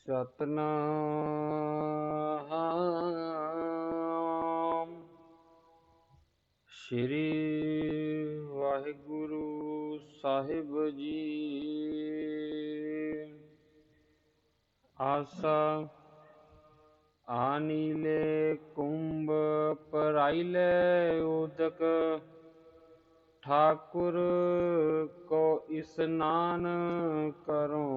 ਸਤਨਾਮ ਸ੍ਰੀ ਵਾਹਿਗੁਰੂ ਸਾਹਿਬ ਜੀ ਆਸਾ ਆਨੀਲੇ ਕੁੰਭ ਪਰਾਈਲੇ ਉਦਕ ਠਾਕੁਰ ਕੋ ਇਸਨਾਨ ਕਰੋ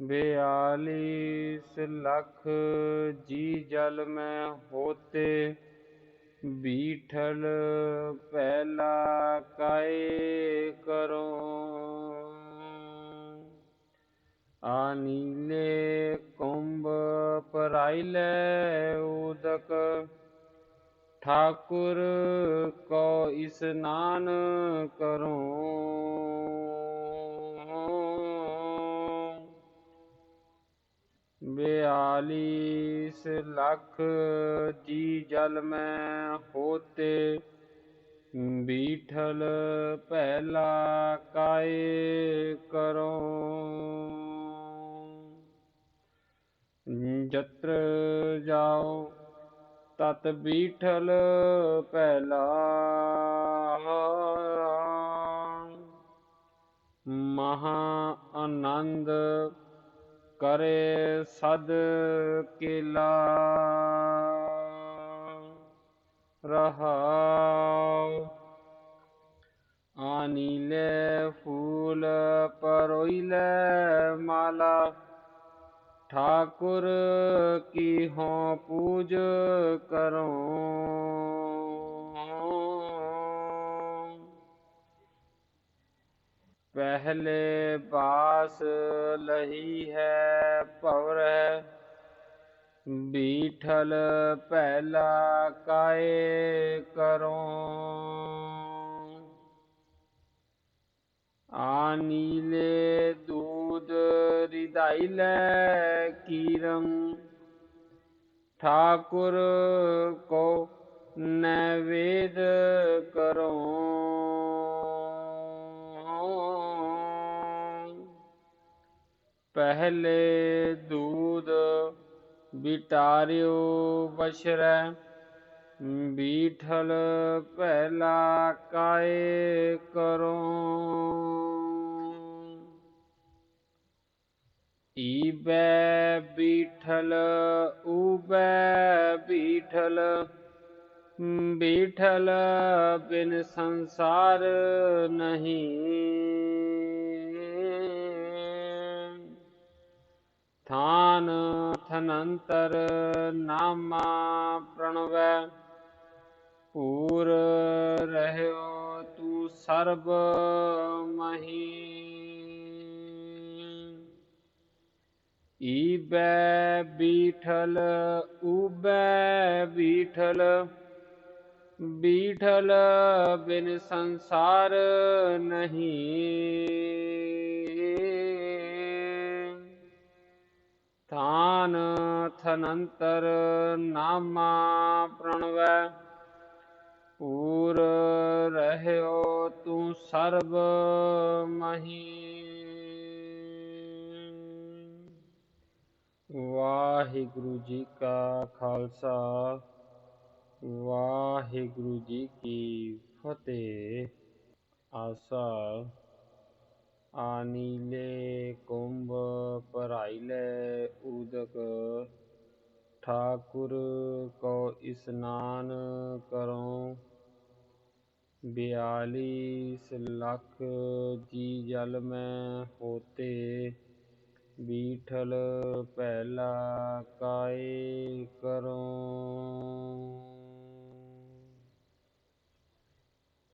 बयालीस लख जी जल में होते, बीठल पहला काय करो। आनीले कुंभ पराइले उदक, ठाकुर को स्नान बयालीस लख जी जल में होते। बीठल पहला काय करो। जत्र जाओ, तत बीठल पहला महा आनंद करे सद केला रहा आनीले फूल परोइले माला। ठाकुर की हो पूज करो। पहले बास लही है पवर बीठल पहला काय करो। आनीले दूध रिदाइले कीरम। ठाकुर को नैवेद करो। पहले दूध बिटारियो बशर, बीठल पहला काय करो। ईबे बीठल, उबे बीठल बीठल बिन संसार नहीं। थान थनंतर नामा प्रणव पूर रहो तू सर्व मही ईबे बीठल उबे बीठल बीठल बिन संसार नहीं थान थनंतर नामा प्रणव पूर रहो तू सर्व मही वाहिगुरु जी का खालसा वाहिगुरु जी की फतेह आसा आनीले ठाकुर को स्नान करो। बयालीस लख जी जल में होते बीठल पहला काय करो।